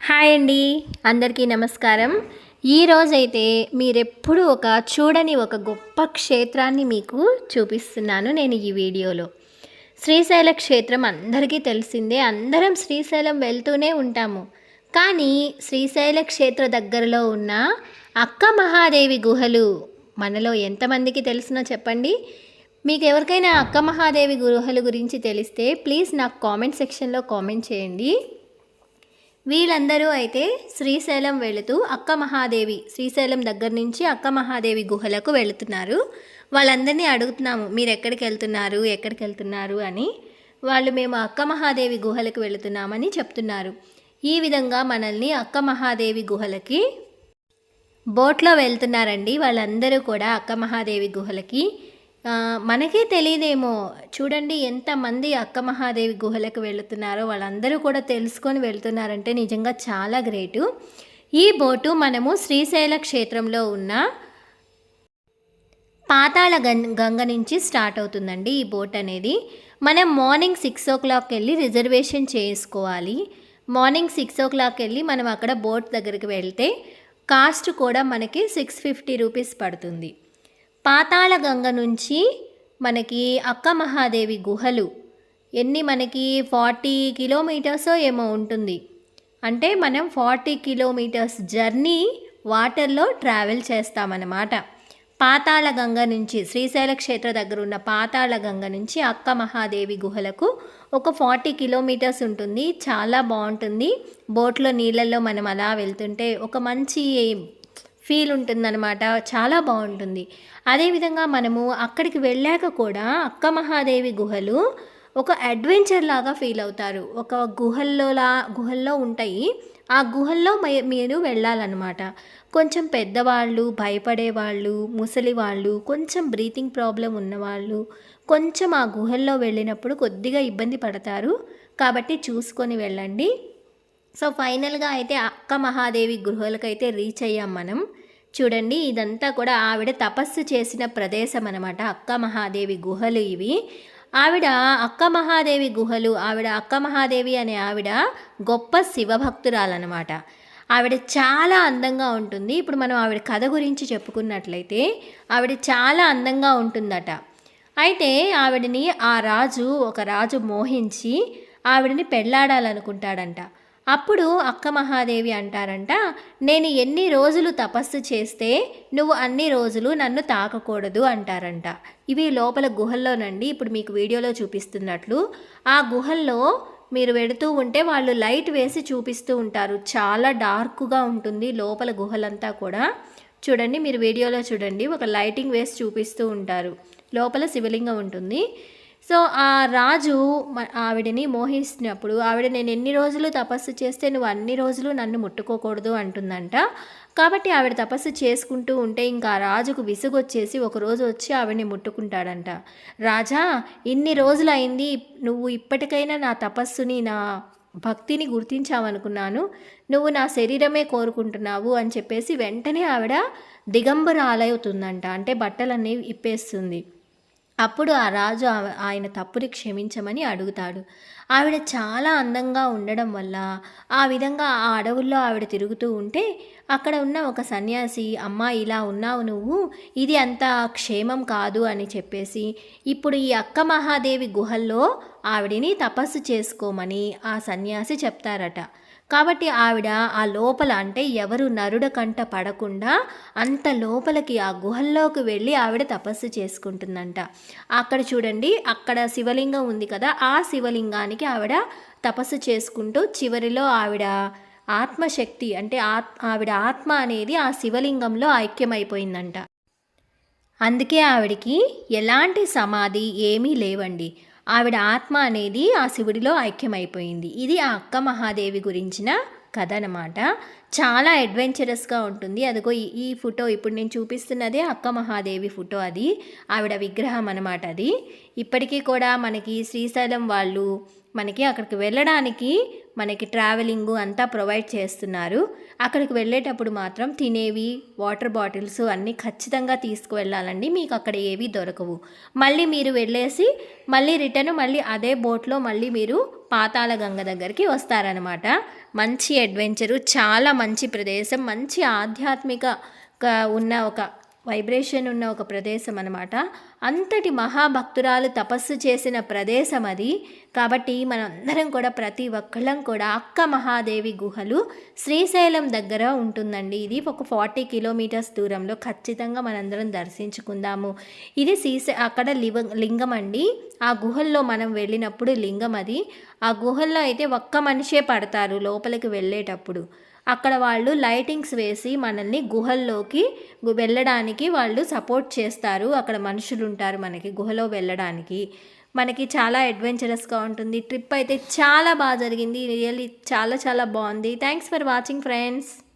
Hi అండి. అందరికీ నమస్కారం. ఈరోజైతే మీరెప్పుడు ఒక చూడని ఒక గొప్ప క్షేత్రాన్ని మీకు చూపిస్తున్నాను నేను ఈ వీడియోలో. శ్రీశైల క్షేత్రం అందరికీ తెలిసిందే. అందరం శ్రీశైలం వెళ్తూనే ఉంటాము. కానీ శ్రీశైల క్షేత్ర దగ్గరలో ఉన్న అక్క మహాదేవి గుహలు మనలో ఎంతమందికి తెలిసినో చెప్పండి. మీకు ఎవరికైనా అక్క మహాదేవి గుహల గురించి తెలిస్తే ప్లీజ్ నాకు కామెంట్ సెక్షన్లో కామెంట్ చేయండి. వీళ్ళందరూ అయితే శ్రీశైలం వెళుతూ అక్క మహాదేవి శ్రీశైలం దగ్గర నుంచి అక్క మహాదేవి గుహలకు వెళుతున్నారు. వాళ్ళందరినీ అడుగుతున్నాము మీరు ఎక్కడికి వెళ్తున్నారు? ఎక్కడికి వెళ్తున్నారు? అని. వాళ్ళు మేము అక్క మహాదేవి గుహలకు వెళుతున్నామని చెప్తున్నారు. ఈ విధంగా మనల్ని అక్క మహాదేవి గుహలకి బోట్లో వెళ్తున్నారండి. వాళ్ళందరూ కూడా అక్క మహాదేవి గుహలకి మనకే తెలియదేమో. చూడండి ఎంతమంది అక్క మహాదేవి గుహలకు వెళుతున్నారో వాళ్ళందరూ కూడా తెలుసుకొని వెళ్తున్నారంటే నిజంగా చాలా గ్రేటు. ఈ బోటు మనము శ్రీశైల క్షేత్రంలో ఉన్న పాతాళ గం గంగ నుంచి స్టార్ట్ అవుతుందండి ఈ బోట్ అనేది. మనం మార్నింగ్ సిక్స్ ఓ క్లాక్ వెళ్ళి రిజర్వేషన్ చేసుకోవాలి. మార్నింగ్ సిక్స్ ఓ క్లాక్ వెళ్ళి మనం అక్కడ బోట్ దగ్గరికి వెళ్తే కాస్ట్ కూడా మనకి సిక్స్ ఫిఫ్టీ రూపీస్ పడుతుంది. పాతాళగంగ నుంచి మనకి అక్క మహాదేవి గుహలు. ఎన్ని మనకి ఫార్టీ కిలోమీటర్స్ ఏమో ఉంటుంది. అంటే మనం ఫార్టీ కిలోమీటర్స్ జర్నీ వాటర్లో ట్రావెల్ చేస్తామన్నమాట. పాతాళగంగ నుంచి శ్రీశైల క్షేత్ర దగ్గర ఉన్న పాతాళగంగ నుంచి అక్క మహాదేవి గుహలకు ఒక ఫార్టీ కిలోమీటర్స్ ఉంటుంది. చాలా బాగుంటుంది. బోట్లో నీళ్ళల్లో మనం అలా వెళ్తుంటే ఒక మంచి ఫీల్ ఉంటుందన్నమాట. చాలా బాగుంటుంది. అదేవిధంగా మనము అక్కడికి వెళ్ళాక కూడా అక్క మహాదేవి గుహలు ఒక అడ్వెంచర్ లాగా ఫీల్ అవుతారు. ఒక గుహల్లోలా గుహల్లో ఉంటాయి. ఆ గుహల్లో మే- మీరు వెళ్ళాలన్నమాట. కొంచెం పెద్దవాళ్ళు భయపడేవాళ్ళు ముసలి వాళ్ళు కొంచెం బ్రీతింగ్ ప్రాబ్లం ఉన్నవాళ్ళు కొంచెం ఆ గుహల్లో వెళ్ళినప్పుడు కొద్దిగా ఇబ్బంది పడతారు. కాబట్టి చూసుకొని వెళ్ళండి. సో ఫైనల్గా అయితే అక్క మహాదేవి గుహలకైతే రీచ్ అయ్యాం మనం. చూడండి ఇదంతా కూడా ఆవిడ తపస్సు చేసిన ప్రదేశం అనమాట అక్క మహాదేవి గుహలు ఇవి. ఆవిడ అక్క మహాదేవి గుహలు ఆవిడ అక్క మహాదేవి అనే ఆవిడ గొప్ప శివభక్తురాలన్నమాట. ఆవిడ చాలా అందంగా ఉంటుంది. ఇప్పుడు మనం ఆవిడ కథ గురించి చెప్పుకున్నట్లయితే ఆవిడ చాలా అందంగా ఉంటుందట. అయితే ఆవిడని ఆ రాజు ఒక రాజు మోహించి ఆవిడని పెళ్ళాడాలనుకుంటాడంట అప్పుడు అక్క మహాదేవి అంటారంట నేను ఎన్ని రోజులు తపస్సు చేస్తే నువ్వు అన్ని రోజులు నన్ను తాకకూడదు అంటారంట. ఇవి లోపల గుహల్లోనండి ఇప్పుడు మీకు వీడియోలో చూపిస్తున్నట్లు. ఆ గుహల్లో మీరు వెడుతూ ఉంటే వాళ్ళు లైట్ వేసి చూపిస్తూ ఉంటారు. చాలా డార్క్గా ఉంటుంది లోపల గుహలంతా కూడా. చూడండి మీరు వీడియోలో చూడండి ఒక లైటింగ్ వేసి చూపిస్తూ ఉంటారు. లోపల శివలింగం ఉంటుంది. సో ఆ రాజు ఆవిడని మోహిస్తున్నప్పుడు ఆవిడ నేను ఎన్ని రోజులు తపస్సు చేస్తే నువ్వు అన్ని రోజులు నన్ను ముట్టుకోకూడదు అంటుందంట. కాబట్టి ఆవిడ తపస్సు చేసుకుంటూ ఉంటే ఇంకా ఆ రాజుకు విసుగొచ్చేసి ఒక రోజు వచ్చి ఆవిడని ముట్టుకుంటాడంట. రాజా ఇన్ని రోజులు అయింది నువ్వు ఇప్పటికైనా నా తపస్సుని నా భక్తిని గుర్తించావనుకున్నాను. నువ్వు నా శరీరమే కోరుకుంటున్నావు అని చెప్పేసి వెంటనే ఆవిడ దిగంబరాలవుతుందంట. అంటే బట్టలన్నీ ఇప్పేస్తుంది. అప్పుడు ఆ రాజు ఆయన తప్పుని క్షమించమని అడుగుతాడు. ఆవిడ చాలా అందంగా ఉండడం వల్ల ఆ విధంగా ఆ అడవుల్లో ఆవిడ తిరుగుతూ ఉంటే అక్కడ ఉన్న ఒక సన్యాసి అమ్మ ఇలా ఉన్నావు నువ్వు? ఇది అంత క్షేమం కాదు అని చెప్పేసి ఇప్పుడు ఈ అక్క మహాదేవి గుహల్లో ఆవిడిని తపస్సు చేసుకోమని ఆ సన్యాసి చెప్తారట. కాబట్టి ఆవిడ ఆ లోపల అంటే ఎవరు నరుడ కంట పడకుండా అంత లోపలికి ఆ గుహల్లోకి వెళ్ళి ఆవిడ తపస్సు చేసుకుంటుందంట. అక్కడ చూడండి అక్కడ శివలింగం ఉంది కదా ఆ శివలింగానికి ఆవిడ తపస్సు చేసుకుంటూ చివరిలో ఆవిడ ఆత్మశక్తి అంటే ఆత్ ఆవిడ ఆత్మ అనేది ఆ శివలింగంలో ఐక్యమైపోయిందంట. అందుకే ఆవిడికి ఎలాంటి సమాధి ఏమీ లేవండి. ఆవిడ ఆత్మ అనేది ఆ శివుడిలో ఐక్యమైపోయింది. ఇది ఆ అక్క మహాదేవి గురించిన కథ అనమాట చాలా అడ్వెంచరస్గా ఉంటుంది. అదిగో ఈ- ఫోటో ఇప్పుడు నేను చూపిస్తున్నదే అక్క మహాదేవి ఫోటో అది. ఆవిడ విగ్రహం అనమాట అది. ఇప్పటికీ కూడా మనకి శ్రీశైలం వాళ్ళు మనకి అక్కడికి వెళ్ళడానికి మనకి ట్రావెలింగ్ అంతా ప్రొవైడ్ చేస్తున్నారు. అక్కడికి వెళ్ళేటప్పుడు మాత్రం తినేవి వాటర్ బాటిల్స్ అన్నీ ఖచ్చితంగా తీసుకువెళ్ళాలండి. మీకు అక్కడ ఏవి దొరకవు. మళ్ళీ మీరు వెళ్ళేసి మళ్ళీ రిటర్న్ మళ్ళీ అదే బోట్లో మళ్ళీ మీరు పాతాళ గంగ దగ్గరికి వస్తారనమాట మంచి అడ్వెంచరు చాలా మంచి ప్రదేశం మంచి ఆధ్యాత్మిక ఉన్న ఒక వైబ్రేషన్ ఉన్న ఒక ప్రదేశం అనమాట అంతటి మహాభక్తురాలు తపస్సు చేసిన ప్రదేశం అది. కాబట్టి మనందరం కూడా ప్రతి ఒక్కళ్ళం కూడా అక్క మహాదేవి గుహలు శ్రీశైలం దగ్గర ఉంటుందండి. ఇది ఒక ఫార్టీ కిలోమీటర్స్ దూరంలో ఖచ్చితంగా మనందరం దర్శించుకుందాము. ఇది శ్రీశై అక్కడ లివ లింగం అండి. ఆ గుహల్లో మనం వెళ్ళినప్పుడు లింగం అది. ఆ గుహల్లో అయితే ఒక్క మనిషే పడతారు లోపలికి వెళ్ళేటప్పుడు. అక్కడ వాళ్ళు లైటింగ్స్ వేసి మనల్ని గుహల్లోకి వెళ్ళడానికి వాళ్ళు సపోర్ట్ చేస్తారు. అక్కడ మనుషులు ఉంటారు మనకి గుహలో వెళ్ళడానికి. మనకి చాలా అడ్వెంచరస్గా ఉంటుంది. ట్రిప్ అయితే చాలా బాగా జరిగింది. రియల్లీ చాలా చాలా బాగుంది. Thanks for watching friends.